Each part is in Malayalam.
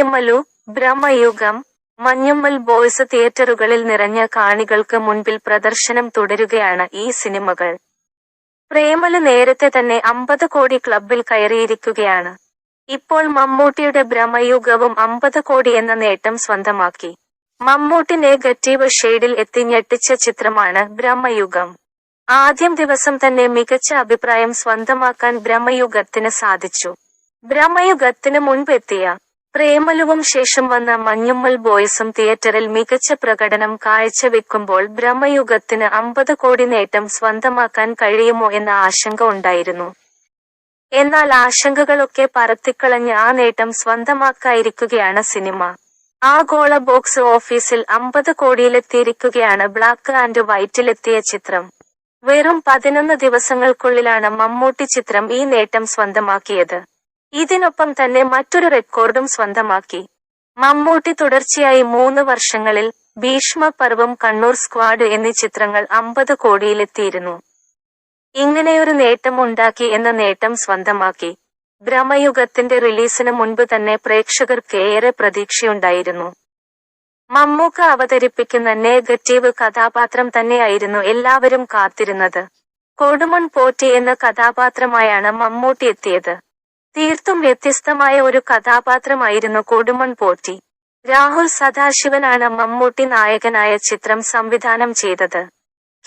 പ്രേമലു ബ്രഹ്മയുഗം മഞ്ഞുമ്മൽ ബോയ്സ് തിയേറ്ററുകളിൽ നിറഞ്ഞ കാണികൾക്ക് മുൻപിൽ പ്രദർശനം തുടരുകയാണ് ഈ സിനിമകൾ. പ്രേമൽ നേരത്തെ തന്നെ അമ്പത് കോടി ക്ലബിൽ കയറിയിരിക്കുകയാണ്. ഇപ്പോൾ മമ്മൂട്ടിയുടെ ഭ്രമയുഗവും അമ്പത് കോടി എന്ന നേട്ടം സ്വന്തമാക്കി. മമ്മൂട്ടി നെഗറ്റീവ് ഷെയ്ഡിൽ എത്തി ഞെട്ടിച്ച ചിത്രമാണ് ബ്രഹ്മയുഗം. ആദ്യം ദിവസം തന്നെ മികച്ച അഭിപ്രായം സ്വന്തമാക്കാൻ ബ്രഹ്മയുഗത്തിന് സാധിച്ചു. ബ്രഹ്മയുഗത്തിന് മുൻപെത്തിയ പ്രേമലുവും ശേഷം വന്ന മഞ്ഞുമ്മൽ ബോയ്സും തിയേറ്ററിൽ മികച്ച പ്രകടനം കാഴ്ചവെക്കുമ്പോൾ ബ്രഹ്മയുഗത്തിന് അമ്പത് കോടി നേട്ടം സ്വന്തമാക്കാൻ കഴിയുമോ എന്ന ആശങ്ക ഉണ്ടായിരുന്നു. എന്നാൽ ആശങ്കകളൊക്കെ പറത്തിക്കളഞ്ഞ് ആ നേട്ടം സ്വന്തമാക്കായിരിക്കുകയാണ് സിനിമ. ആഗോള ബോക്സ് ഓഫീസിൽ അമ്പത് കോടിയിലെത്തിയിരിക്കുകയാണ് ബ്ലാക്ക് ആൻഡ് വൈറ്റിലെത്തിയ ചിത്രം. വെറും പതിനൊന്ന് ദിവസങ്ങൾക്കുള്ളിലാണ് മമ്മൂട്ടി ചിത്രം ഈ നേട്ടം സ്വന്തമാക്കിയത്. ഇതിനൊപ്പം തന്നെ മറ്റൊരു റെക്കോർഡും സ്വന്തമാക്കി. മമ്മൂട്ടി തുടർച്ചയായി മൂന്ന് വർഷങ്ങളിൽ ഭീഷ്മ പർവം കണ്ണൂർ സ്ക്വാഡ് എന്നീ ചിത്രങ്ങൾ അമ്പത് കോടിയിലെത്തിയിരുന്നു. ഇങ്ങനെയൊരു നേട്ടം ഉണ്ടാക്കി എന്ന നേട്ടം സ്വന്തമാക്കി. ഭ്രമയുഗത്തിന്റെ റിലീസിന് മുൻപ് തന്നെ പ്രേക്ഷകർക്ക് ഏറെ പ്രതീക്ഷയുണ്ടായിരുന്നു. മമ്മൂക്ക അവതരിപ്പിക്കുന്ന നെഗറ്റീവ് കഥാപാത്രം തന്നെയായിരുന്നു എല്ലാവരും കാത്തിരുന്നത്. കൊടുമൺ പോറ്റി എന്ന കഥാപാത്രമായാണ് മമ്മൂട്ടി എത്തിയത്. തീർത്തും വ്യത്യസ്തമായ ഒരു കഥാപാത്രമായിരുന്നു കൊടുമൺ പോറ്റി. രാഹുൽ സദാശിവനാണ് മമ്മൂട്ടി നായകനായ ചിത്രം സംവിധാനം ചെയ്തത്.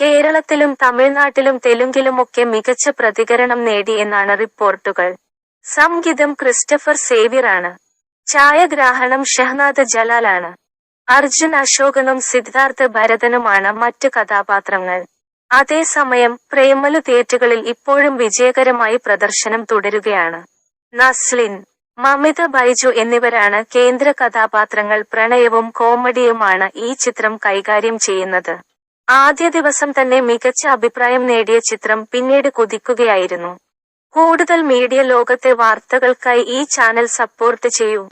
കേരളത്തിലും തമിഴ്നാട്ടിലും തെലുങ്കിലുമൊക്കെ മികച്ച പ്രതികരണം നേടി എന്നാണ് റിപ്പോർട്ടുകൾ. സംഗീതം ക്രിസ്റ്റഫർ സേവ്യറാണ്. ഛായാഗ്രാഹണം ഷഹനാദ് ജലാലാണ്. അർജുൻ അശോകനും സിദ്ധാർത്ഥ ഭരതനുമാണ് മറ്റ് കഥാപാത്രങ്ങൾ. അതേസമയം പ്രേമലു തിയേറ്ററുകളിൽ ഇപ്പോഴും വിജയകരമായി പ്രദർശനം തുടരുകയാണ്. നസ്ലിൻ മമിത ബൈജു എന്നിവരാണ് കേന്ദ്ര കഥാപാത്രങ്ങൾ പ്രണയവും കോമഡിയുമാണ് ഈ ചിത്രം കൈകാര്യം ചെയ്യുന്നത്. ആദ്യ ദിവസം തന്നെ മികച്ച അഭിപ്രായം നേടിയ ചിത്രം പിന്നീട് കുതിക്കുകയായിരുന്നു. കൂടുതൽ മീഡിയ ലോകത്തെ വാർത്തകൾക്കായി ഈ ചാനൽ സപ്പോർട്ട് ചെയ്യൂ.